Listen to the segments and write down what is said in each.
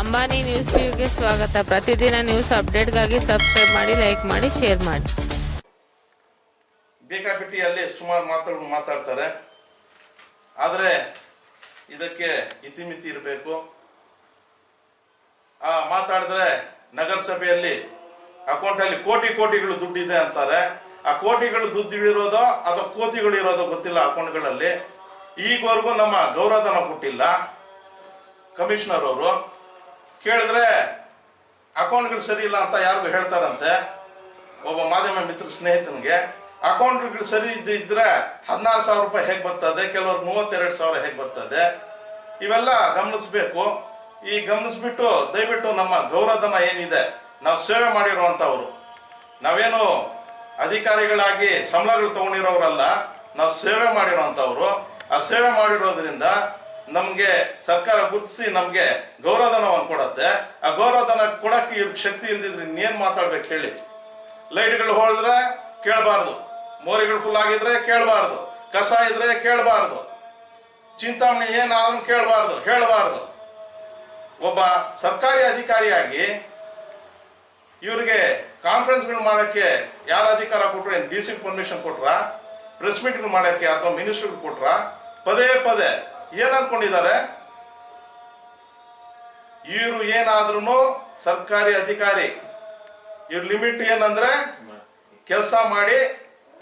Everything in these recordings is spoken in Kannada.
ಅಂಬಾನಿ ನ್ಯೂಸ್ ಟಿವಿಗೆ ಸ್ವಾಗತ. ಪ್ರತಿದಿನ ನ್ಯೂಸ್ ಅಪ್ಡೇಟ್ಗಾಗಿ ಸಬ್ಸ್ಕ್ರೈಬ್ ಮಾಡಿ, ಲೈಕ್ ಮಾಡಿ, ಶೇರ್ ಮಾಡಿ. ಬೇಕಾಬಿಟ್ಟಿಯಲ್ಲಿ ಸುಮಾರು ಮಾತುಗಳು ಮಾತಾಡ್ತಾರೆ. ಆದರೆ ಇದಕ್ಕೆ ಇತಿಮಿತಿ ಇರಬೇಕು. ಆ ಮಾತಾಡಿದ್ರೆ ನಗರಸಭೆಯಲ್ಲಿ ಅಕೌಂಟಲ್ಲಿ ಕೋಟಿ ಕೋಟಿಗಳು ದುಡ್ಡಿದೆ ಅಂತಾರೆ. ಆ ಕೋಟಿಗಳು ದುಡ್ಡು ಇರೋದೋ ಅಥವಾ ಕೋತಿಗಳು ಇರೋದೋ ಗೊತ್ತಿಲ್ಲ ಅಕೌಂಟ್ಗಳಲ್ಲಿ. ಈಗವರೆಗೂ ನಮ್ಮ ಗೌರವಧನ ಕೊಟ್ಟಿಲ್ಲ ಕಮಿಷನರ್ ಅವರು ಕೇಳಿದ್ರೆ ಅಕೌಂಟ್ಗಳು ಸರಿ ಇಲ್ಲ ಅಂತ ಯಾರಿಗೂ ಹೇಳ್ತಾರಂತೆ. ಒಬ್ಬ ಮಾಧ್ಯಮ ಮಿತ್ರ ಸ್ನೇಹಿತನಿಗೆ ಅಕೌಂಟ್ಗಳು ಸರಿ ಇದ್ದಿದ್ರೆ ಹದಿನಾರು ಸಾವಿರ ರೂಪಾಯಿ ಹೇಗೆ ಬರ್ತದೆ, ಕೆಲವರು ಮೂವತ್ತೆರಡು ಸಾವಿರ ಹೇಗೆ ಬರ್ತದೆ, ಇವೆಲ್ಲ ಗಮನಿಸ್ಬೇಕು. ಈ ಗಮನಿಸ್ಬಿಟ್ಟು ದಯವಿಟ್ಟು ನಮ್ಮ ಗೌರವಧನ ಏನಿದೆ, ನಾವು ಸೇವೆ ಮಾಡಿರುವಂಥವ್ರು. ನಾವೇನು ಅಧಿಕಾರಿಗಳಾಗಿ ಸಂಬಳಗಳು ತಗೊಂಡಿರೋರಲ್ಲ, ನಾವು ಸೇವೆ ಮಾಡಿರೋಂಥವ್ರು ಆ ಸೇವೆ ಮಾಡಿರೋದ್ರಿಂದ ನಮಗೆ ಸರ್ಕಾರ ಗುರುತಿಸಿ ನಮಗೆ ಗೌರವಧನವನ್ನು ಕೊಡತ್ತೆ. ಆ ಗೌರವಧನ ಕೊಡಕ್ಕೆ ಇವ್ರಿಗೆ ಶಕ್ತಿ ಇಲ್ದಿದ್ರೆ ಇನ್ನೇನು ಮಾತಾಡ್ಬೇಕು ಹೇಳಿ. ಲೈಟ್ಗಳು ಹೋಳಿದ್ರೆ ಕೇಳಬಾರ್ದು. ಮೋರಿಗಳು ಫುಲ್ ಆಗಿದ್ರೆ ಕೇಳಬಾರ್ದು. ಕಸ ಇದ್ರೆ ಕೇಳಬಾರ್ದು. ಚಿಂತಾಮಣಿ ಏನಾದ್ರೂ ಕೇಳಬಾರ್ದು, ಹೇಳಬಾರ್ದು. ಒಬ್ಬ ಸರ್ಕಾರಿ ಅಧಿಕಾರಿಯಾಗಿ ಇವ್ರಿಗೆ ಕಾನ್ಫರೆನ್ಸ್ಗಳು ಮಾಡೋಕ್ಕೆ ಯಾರು ಅಧಿಕಾರ ಕೊಟ್ರು ಏನು ಡಿ ಸಿ ಪರ್ಮಿಷನ್ ಕೊಟ್ರ? ಪ್ರೆಸ್ ಮೀಟ್ಗಳು ಮಾಡೋಕ್ಕೆ ಅಥವಾ ಮಿನಿಸ್ಟರ್ ಕೊಟ್ರ? ಪದೇ ಪದೇ ಏನ್ ಅನ್ಕೊಂಡಿದ್ದಾರೆ ಇವರು ಏನಾದ್ರೂ ಸರ್ಕಾರಿ ಅಧಿಕಾರಿ. ಇವ್ರ ಲಿಮಿಟ್ ಏನಂದ್ರೆ ಕೆಲಸ ಮಾಡಿ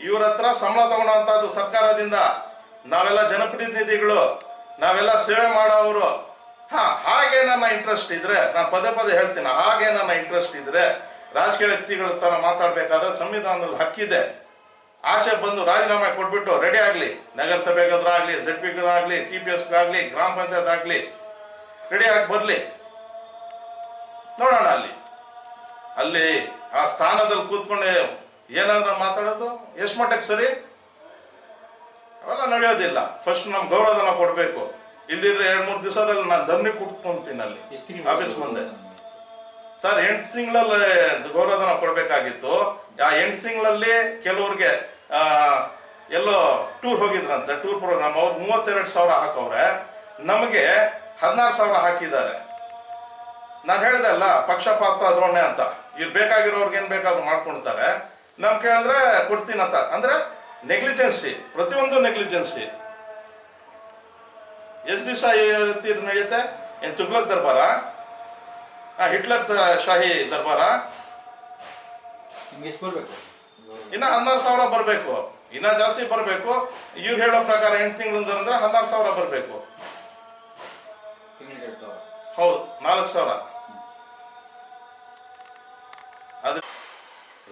ಇವ್ರ ಹತ್ರ ಸಂಬಳ ತಗೊಳ್ಳೋಂಥದ್ದು ಸರ್ಕಾರದಿಂದ. ನಾವೆಲ್ಲ ಜನಪ್ರತಿನಿಧಿಗಳು, ನಾವೆಲ್ಲ ಸೇವೆ ಮಾಡೋರು ಹಾ, ಹಾಗೆ ನನ್ನ ಇಂಟ್ರೆಸ್ಟ್ ಇದ್ರೆ, ನಾನು ಪದೇ ಪದೇ ಹೇಳ್ತೀನಿ, ಹಾಗೆ ನನ್ನ ಇಂಟ್ರೆಸ್ಟ್ ಇದ್ರೆ ರಾಜಕೀಯ ವ್ಯಕ್ತಿಗಳ ತರ ಮಾತಾಡ್ಬೇಕಾದ್ರೆ ಸಂವಿಧಾನದಲ್ಲಿ ಹಕ್ಕಿದೆ. ಆಚೆ ಬಂದು ರಾಜೀನಾಮೆ ಕೊಟ್ಬಿಟ್ಟು ರೆಡಿ ಆಗಲಿ ನಗರಸಭೆಗಾದ್ರಾಗಲಿ ಜೆಡ್ ಆಗಲಿ ಟಿ ಪಿ ಎಸ್ಗಾಗಲಿ ಗ್ರಾಮ ಪಂಚಾಯತ್ ಆಗಲಿ ರೆಡಿ ಆಗಿ ಬರಲಿ. ನೋಡೋಣ ಅಲ್ಲಿ. ಅಲ್ಲಿ ಆ ಸ್ಥಾನದಲ್ಲಿ ಕೂತ್ಕೊಂಡು ಏನಂದ್ರೆ ಮಾತಾಡೋದು? ಎಷ್ಟು ಮಟ್ಟಕ್ಕೆ ಸರಿ? ಅವೆಲ್ಲ ನಡೆಯೋದಿಲ್ಲ. ಫಸ್ಟ್ ನಮ್ಗೆ ಗೌರವಧನ ಕೊಡಬೇಕು. ಇಲ್ದಿದ್ರೆ ಎರಡು ಮೂರು ದಿವಸದಲ್ಲಿ ನಾನು ಧರ್ಮಿ ಕುಟ್ಕೊಂತೀನಿ ಅಲ್ಲಿ. ಆಫೀಸ್ ಮುಂದೆ ಸರ್ ಎಂಟು ತಿಂಗಳಲ್ಲಿ ಗೌರವಧನ ಕೊಡಬೇಕಾಗಿತ್ತು. ಆ ಎಂಟು ತಿಂಗಳಲ್ಲಿ ಕೆಲವ್ರಿಗೆ ಎಲ್ಲೋ ಟೂರ್ ಹೋಗಿದ್ರಂತೆ, ಟೂರ್ ಪ್ರೋಗ್ರಾಮ್. ಅವ್ರು ಮೂವತ್ತೆರಡು ಸಾವಿರ ಹಾಕವ್ರೆ. ನಮಗೆ ಹದಿನಾರು ಸಾವಿರ ಹಾಕಿದ್ದಾರೆ. ನಾನು ಹೇಳಿದೆ ಅಲ್ಲ, ಪಕ್ಷಪಾತ ಧೋರಣೆ ಅಂತ. ಇವ್ರು ಬೇಕಾಗಿರೋರ್ಗೆ ಏನ್ ಬೇಕಾದ್ರೂ ಮಾಡ್ಕೊಳ್ತಾರೆ. ನಮ್ ಕೇಳಿದ್ರೆ ಕೊಡ್ತೀನಂತ. ಅಂದ್ರೆ ನೆಗ್ಲಿಜೆನ್ಸಿ, ಪ್ರತಿಯೊಂದು ನೆಗ್ಲಿಜೆನ್ಸಿ. ಎಷ್ಟು ದಿವಸ ರೀತಿ ನಡೆಯುತ್ತೆ? ಏನು ತುಗ್ಲಕ್ ದರ್ಬಾರ? ಹಿಟ್ಲರ್ ಶಾಹಿ ದರ್ಬಾರ? ಬರ್ಬೇಕು ಇನ್ನ ಹದಿನಾರು ಸಾವಿರ ಬರಬೇಕು. ಇನ್ನ ಜಾಸ್ತಿ ಬರಬೇಕು. ಇವ್ರು ಹೇಳೋ ಪ್ರಕಾರ ಎಂಟು ತಿಂಗಳಿಂದ ಅಂದ್ರೆ ಹದಿನಾರು ಸಾವಿರ ಬರಬೇಕು. ಹೌದು ನಾಲ್ಕು ಸಾವಿರ. ಅದು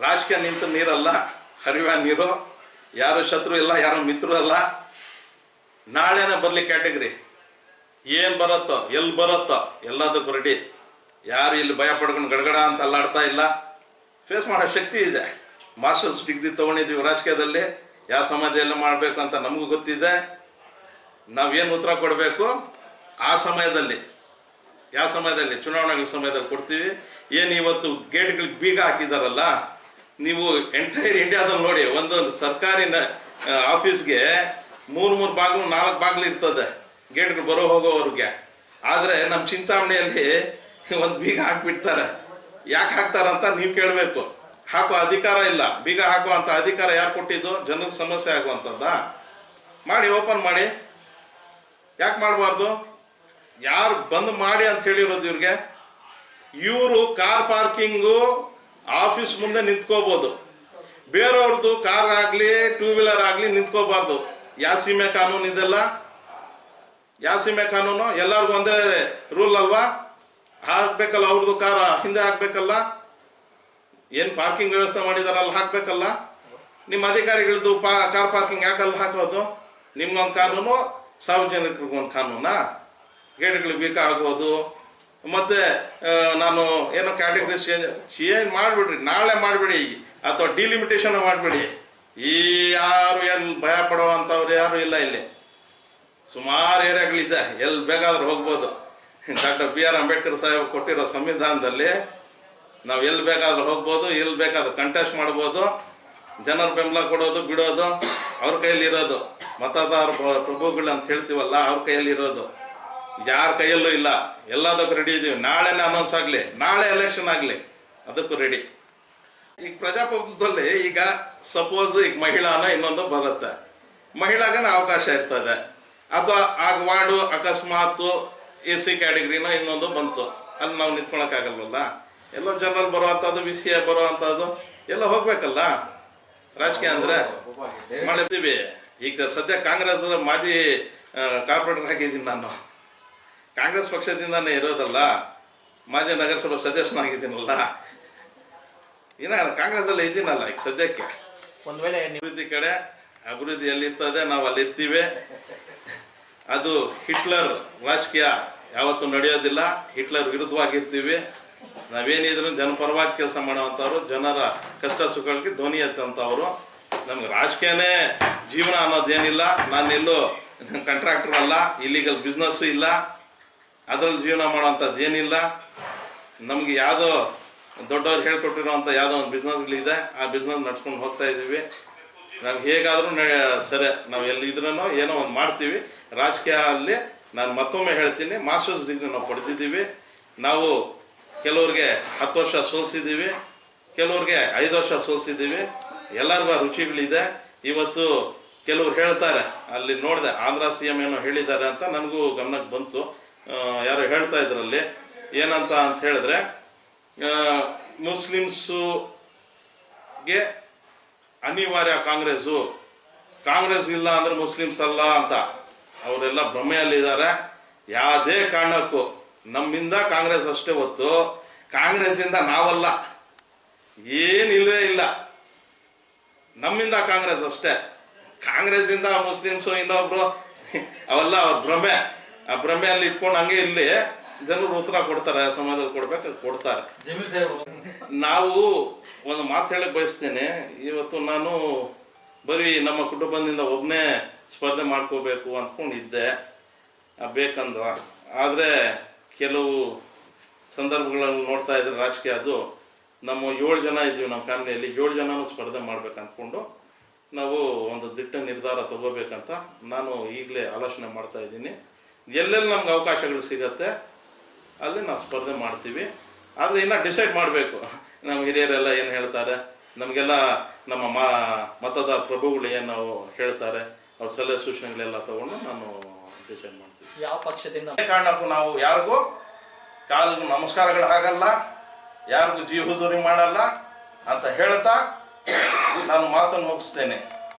ರಾಜಕೀಯ ನಿಂತ ನೀರಲ್ಲ ಹರಿವ ನೀರು ಯಾರು ಶತ್ರು ಇಲ್ಲ ಯಾರು ಮಿತ್ರರು ಅಲ್ಲ ನಾಳೆನೇ ಬರಲಿ ಕ್ಯಾಟಗರಿ. ಏನು ಬರುತ್ತೋ ಎಲ್ಲಿ ಬರುತ್ತೋ ಎಲ್ಲದಕ್ಕೂ ರೆಡಿ ಯಾರು ಇಲ್ಲಿ ಭಯ ಪಡ್ಕೊಂಡು ಗಡಗಡ ಅಂತ ಅಲ್ಲಾಡ್ತಾ ಇಲ್ಲ. ಫೇಸ್ ಮಾಡೋ ಶಕ್ತಿ ಇದೆ. ಮಾಸ್ಟರ್ಸ್ ಡಿಗ್ರಿ ತೊಗೊಂಡಿದ್ದೀವಿ ರಾಜಕೀಯದಲ್ಲಿ, ಯಾವ ಸಮಾಜದಲ್ಲಿ ಮಾಡಬೇಕು ಅಂತ ನಮಗೂ ಗೊತ್ತಿದೆ. ನಾವೇನು ಉತ್ತರ ಕೊಡಬೇಕು? ಆ ಸಮಯದಲ್ಲಿ, ಯಾವ ಸಮಯದಲ್ಲಿ? ಚುನಾವಣೆಗಳ ಸಮಯದಲ್ಲಿ ಕೊಡ್ತೀವಿ. ಏನು ಇವತ್ತು ಗೇಟ್ಗಳಿಗೆ ಬೀಗ ಹಾಕಿದಾರಲ್ಲ, ನೀವು ಎಂಟೈರ್ ಇಂಡಿಯಾದಲ್ಲಿ ನೋಡಿ ಒಂದು ಸರ್ಕಾರಿ ಆಫೀಸ್ಗೆ ಮೂರು ಮೂರು ಬಾಗಿಲು, ನಾಲ್ಕು ಬಾಗಿಲು ಇರ್ತದೆ ಗೇಟ್ಗಳು ಬರೋ ಹೋಗೋವ್ರಿಗೆ. ಆದರೆ ನಮ್ಮ ಚಿಂತಾಮಣಿಯಲ್ಲಿ ಒಂದು ಬೀಗ ಹಾಕ್ಬಿಡ್ತಾರೆ. ಯಾಕೆ ಹಾಕ್ತಾರಂತ ನೀವು ಕೇಳಬೇಕು. ಹಾಕೋ ಅಧಿಕಾರ ಇಲ್ಲ. ಬೀಗ ಹಾಕುವಂಥ ಅಧಿಕಾರ ಯಾರು ಕೊಟ್ಟಿದ್ದು? ಜನರಿಗೆ ಸಮಸ್ಯೆ ಆಗುವಂಥದ್ದ ಮಾಡಿ ಓಪನ್ ಮಾಡಿ. ಯಾಕೆ ಮಾಡಬಾರ್ದು? ಯಾರು ಬಂದ್ ಮಾಡಿ ಅಂತ ಹೇಳಿರೋದು ಇವ್ರಿಗೆ? ಇವರು ಕಾರ್ ಪಾರ್ಕಿಂಗು ಆಫೀಸ್ ಮುಂದೆ ನಿಂತ್ಕೋಬೋದು. ಬೇರೆಯವ್ರದ್ದು ಕಾರ್ ಆಗಲಿ ಟೂ ವೀಲರ್ ಆಗಲಿ ನಿಂತ್ಕೋಬಾರ್ದು. ಯಾವ ಸೀಮೆ ಕಾನೂನು ಇದೆಲ್ಲ? ಯಾವ ಸೀಮೆ ಕಾನೂನು? ಎಲ್ಲರಿಗೂ ಒಂದೇ ರೂಲ್ ಅಲ್ವಾ? ಹಾಕ್ಬೇಕಲ್ಲ ಅವ್ರದ್ದು ಕಾರ ಹಿಂದೆ ಹಾಕ್ಬೇಕಲ್ಲ? ಏನು ಪಾರ್ಕಿಂಗ್ ವ್ಯವಸ್ಥೆ ಮಾಡಿದಾರಲ್ಲ ಹಾಕಬೇಕಲ್ಲ? ನಿಮ್ಮ ಅಧಿಕಾರಿಗಳದ್ದು ಪಾ ಕಾರ್ ಪಾರ್ಕಿಂಗ್ ಯಾಕಲ್ಲ ಹಾಕೋದು? ನಿಮ್ಗೊಂದು ಕಾನೂನು ಸಾರ್ವಜನಿಕರಿಗೊಂದು ಕಾನೂನಾ? ಗೇಟ್ಗಳಿಗೆ ಬೇಕಾಗೋದು ಮತ್ತೆ ನಾನು ಏನೋ ಕ್ಯಾಟಗರಿ ಚೇಂಜ್ ಚೇಂಜ್ ಮಾಡಿಬಿಡ್ರಿ, ನಾಳೆ ಮಾಡಿಬಿಡಿ ಅಥವಾ ಡಿಲಿಮಿಟೇಷನ್ ಮಾಡಿಬಿಡಿ. ಈ ಯಾರು ಎಲ್ಲಿ ಭಯ ಪಡುವಂಥವ್ರು ಯಾರು ಇಲ್ಲ ಇಲ್ಲಿ. ಸುಮಾರು ಏರಿಯಾಗಳಿದೆ. ಎಲ್ಲಿ ಬೇಕಾದ್ರೂ ಹೋಗ್ಬೋದು. Doctor B R Ambedkar Saheb ಕೊಟ್ಟಿರೋ ಸಂವಿಧಾನದಲ್ಲಿ ನಾವು ಎಲ್ಲಿ ಬೇಕಾದ್ರೂ ಹೋಗ್ಬೋದು ಎಲ್ಲಿ ಬೇಕಾದ್ರೂ ಕಂಟೆಸ್ಟ್ ಮಾಡ್ಬೋದು, ಜನರ ಬೆಂಬಲ ಕೊಡೋದು, ಬಿಡೋದು, ಅವ್ರ ಕೈಯಲ್ಲಿ ಇರೋದು. ಮತದಾರ ಪ್ರಭುಗಳು ಅಂತ ಹೇಳ್ತೀವಲ್ಲ, ಅವ್ರ ಕೈಯಲ್ಲಿ ಇರೋದು. ಯಾರ ಕೈಯಲ್ಲೂ ಇಲ್ಲ. ಎಲ್ಲದಕ್ಕೂ ರೆಡಿ ಇದೀವಿ. ನಾಳೆನೇ ಅನೌನ್ಸ್ ಆಗಲಿ, ನಾಳೆ ಎಲೆಕ್ಷನ್ ಆಗಲಿ, ಅದಕ್ಕೂ ರೆಡಿ ಈಗ ಪ್ರಜಾಪ್ರಭುತ್ವದಲ್ಲಿ ಈಗ ಸಪೋಸ್ ಈಗ ಮಹಿಳಾನ ಇನ್ನೊಂದು ಬರುತ್ತೆ. ಮಹಿಳಾಗನ ಅವಕಾಶ ಇರ್ತದೆ. ಅಥವಾ ಆಗ ವಾರ್ಡು ಅಕಸ್ಮಾತು ಎ ಸಿ ಕ್ಯಾಟಗರಿನ ಇನ್ನೊಂದು ಬಂತು. ಅಲ್ಲಿ ನಾವು ನಿಂತ್ಕೊಳಕ್ಕಾಗಲ್ವಲ್ಲ ಎಲ್ಲೋ ಜನರಲ್ ಬರುವಂಥದ್ದು ವಿಷಯ ಬರುವಂಥದ್ದು ಎಲ್ಲ ಹೋಗ್ಬೇಕಲ್ಲ? ರಾಜಕೀಯ ಅಂದರೆ? ಮಾಡಿರ್ತೀವಿ ಈಗ ಸದ್ಯ ಕಾಂಗ್ರೆಸ್ ಮಾಜಿ ಕಾರ್ಪೊರೇಟರ್ ಆಗಿದ್ದೀನಿ ನಾನು. ಕಾಂಗ್ರೆಸ್ ಪಕ್ಷದಿಂದಾನೇ ಇರೋದಲ್ಲ? ಮಾಜಿ ನಗರಸಭಾ ಸದಸ್ಯನಾಗಿದ್ದೀನಲ್ಲ? ಕಾಂಗ್ರೆಸ್ ಅಲ್ಲಿ ಇದ್ದೀನಲ್ಲ ಈಗ ಸದ್ಯಕ್ಕೆ? ಒಂದ್ ವೇಳೆ ಅಭಿವೃದ್ಧಿ ಕಡೆ ಅಭಿವೃದ್ಧಿ ಎಲ್ಲಿರ್ತದೆ ನಾವು ಅಲ್ಲಿರ್ತೀವಿ ಅದು ಹಿಟ್ಲರ್ ರಾಜಕೀಯ ಯಾವತ್ತೂ ನಡೆಯೋದಿಲ್ಲ. ಹಿಟ್ಲರ್ ವಿರುದ್ಧವಾಗಿರ್ತೀವಿ. ನಾವೇನಿದ್ರು ಜನಪರವಾಗಿ ಕೆಲಸ ಮಾಡೋವಂಥವ್ರು, ಜನರ ಕಷ್ಟ ಸುಖಗಳಿಗೆ ಧ್ವನಿ ಎತ್ತಂಥವ್ರು ನಮ್ಗೆ ರಾಜಕೀಯನೇ ಜೀವನ ಅನ್ನೋದೇನಿಲ್ಲ. ನಾನೆಲ್ಲೂ ಕಾಂಟ್ರಾಕ್ಟರ್ ಅಲ್ಲ ಇಲ್ಲಿಗಲ್ ಬಿಸ್ನೆಸ್ಸು ಇಲ್ಲ. ಅದ್ರಲ್ಲಿ ಜೀವನ ಮಾಡೋವಂಥದ್ದು ಏನಿಲ್ಲ ನಮ್ಗೆ ಯಾವುದೋ ದೊಡ್ಡವ್ರು ಹೇಳ್ಕೊಟ್ಟಿರೋವಂಥ ಯಾವುದೋ ಒಂದು ಬಿಸ್ನೆಸ್ಗಳಿದೆ ಆ ಬಿಸ್ನೆಸ್ ನಡ್ಸ್ಕೊಂಡು ಹೋಗ್ತಾ ಇದ್ದೀವಿ. ನಮ್ಗೆ ಹೇಗಾದರೂ ಸರಿ, ನಾವು ಎಲ್ಲಿದ್ರೂ ಏನೋ ಒಂದು ಮಾಡ್ತೀವಿ. ರಾಜಕೀಯ ಅಲ್ಲಿ ನಾನು ಮತ್ತೊಮ್ಮೆ ಹೇಳ್ತೀನಿ ಮಾಸ್ಟರ್ಸ್ ಡಿಗ್ರಿ ನಾವು ಪಡೆದಿದ್ದೀವಿ. ನಾವು ಕೆಲವ್ರಿಗೆ ಹತ್ತು ವರ್ಷ ಸೋಲ್ಸಿದ್ದೀವಿ, ಕೆಲವ್ರಿಗೆ ಐದು ವರ್ಷ ಸೋಲ್ಸಿದ್ದೀವಿ. ಎಲ್ಲರಿಗೂ ರುಚಿಗಳಿದೆ. ಇವತ್ತು ಕೆಲವ್ರು ಹೇಳ್ತಾರೆ, ಅಲ್ಲಿ ನೋಡಿದೆ ಆಂಧ್ರ ಸಿ ಎಂ ಏನೋ ಹೇಳಿದ್ದಾರೆ ಅಂತ ನನಗೂ ಗಮನಕ್ಕೆ ಬಂತು. ಯಾರೋ ಹೇಳ್ತಾ ಇದ್ರಲ್ಲಿ ಏನಂತ ಅಂತ ಹೇಳಿದ್ರೆ ಮುಸ್ಲಿಮ್ಸುಗೆ ಅನಿವಾರ್ಯ ಕಾಂಗ್ರೆಸ್ಸು. ಕಾಂಗ್ರೆಸ್ ಇಲ್ಲ ಅಂದ್ರೆ ಮುಸ್ಲಿಮ್ಸ್ ಅಲ್ಲ ಅಂತ. ಅವರೆಲ್ಲ ಭ್ರಮೆಯಲ್ಲಿದ್ದಾರೆ. ಯಾವುದೇ ಕಾರಣಕ್ಕೂ ನಮ್ಮಿಂದ ಕಾಂಗ್ರೆಸ್ ಅಷ್ಟೇ ಹೊತ್ತು ಕಾಂಗ್ರೆಸ್ಸಿಂದ ನಾವಲ್ಲ. ಏನಿಲ್ಲವೇ ಇಲ್ಲ. ನಮ್ಮಿಂದ ಕಾಂಗ್ರೆಸ್ ಅಷ್ಟೇ. ಕಾಂಗ್ರೆಸ್ಸಿಂದ ಮುಸ್ಲಿಮ್ಸು ಇನ್ನೊಬ್ರು ಅವೆಲ್ಲ ಅವ್ರ ಭ್ರಮೆ. ಆ ಭ್ರಮೆಯಲ್ಲಿ ಇಟ್ಕೊಂಡು ಹಂಗೆ ಇಲ್ಲಿ ಜನರು ಉತ್ತರ ಕೊಡ್ತಾರೆ ಸಮಾಜದಲ್ಲಿ ಕೊಡ್ಬೇಕು ಕೊಡ್ತಾರೆ. ನಾವು ಒಂದು ಮಾತು ಹೇಳಕ್ ಬಯಸ್ತೇನೆ. ಇವತ್ತು ನಾನು ಬರೀ ನಮ್ಮ ಕುಟುಂಬದಿಂದ ಒಬ್ಬನೇ ಸ್ಪರ್ಧೆ ಮಾಡ್ಕೋಬೇಕು ಅಂದ್ಕೊಂಡಿದ್ದೆ. ಬೇಕಂದ ಆದರೆ ಕೆಲವು ಸಂದರ್ಭಗಳನ್ನು ನೋಡ್ತಾ ಇದ್ರೆ ರಾಜಕೀಯ ಅದು. ನಮ್ಮ ಏಳು ಜನ ಇದ್ದೀವಿ ನಮ್ಮ ಫ್ಯಾಮಿಲಿಯಲ್ಲಿ. ಏಳು ಜನನೂ ಸ್ಪರ್ಧೆ ಮಾಡ್ಬೇಕು ಅಂದ್ಕೊಂಡು ನಾವು ಒಂದು ದಿಟ್ಟ ನಿರ್ಧಾರ ತಗೋಬೇಕಂತ ನಾನು ಈಗಲೇ ಆಲೋಚನೆ ಮಾಡ್ತಾ ಇದ್ದೀನಿ. ಎಲ್ಲೆಲ್ಲಿ ನಮ್ಗೆ ಅವಕಾಶಗಳು ಸಿಗತ್ತೆ, ಅಲ್ಲಿ ನಾವು ಸ್ಪರ್ಧೆ ಮಾಡ್ತೀವಿ. ಆದರೆ ಇನ್ನು ಡಿಸೈಡ್ ಮಾಡಬೇಕು. ನಮ್ಮ ಹಿರಿಯರೆಲ್ಲ ಏನು ಹೇಳ್ತಾರೆ? ನಮಗೆಲ್ಲ ನಮ್ಮ ಮತದಾರ ಪ್ರಭುಗಳು ಏನು ಹೇಳ್ತಾರೆ? ಅವ್ರ ಸಲಹೆ ಸೂಚನೆಗಳೆಲ್ಲ ತಗೊಂಡು ನಾನು ಡಿಸೈಡ್ ಮಾಡ್ತೀವಿ. ಯಾವ ಪಕ್ಷದಿಂದ? ಅದೇ ಕಾರಣಕ್ಕೂ ನಾವು ಯಾರಿಗೂ ಕಾಲಿಗೂ ನಮಸ್ಕಾರಗಳು ಆಗಲ್ಲ ಯಾರಿಗೂ ಜೀವ ಹುಜೂರಿ ಮಾಡಲ್ಲ ಅಂತ ಹೇಳ್ತಾ ನಾನು ಮಾತನ್ನು ಮುಗಿಸ್ತೇನೆ.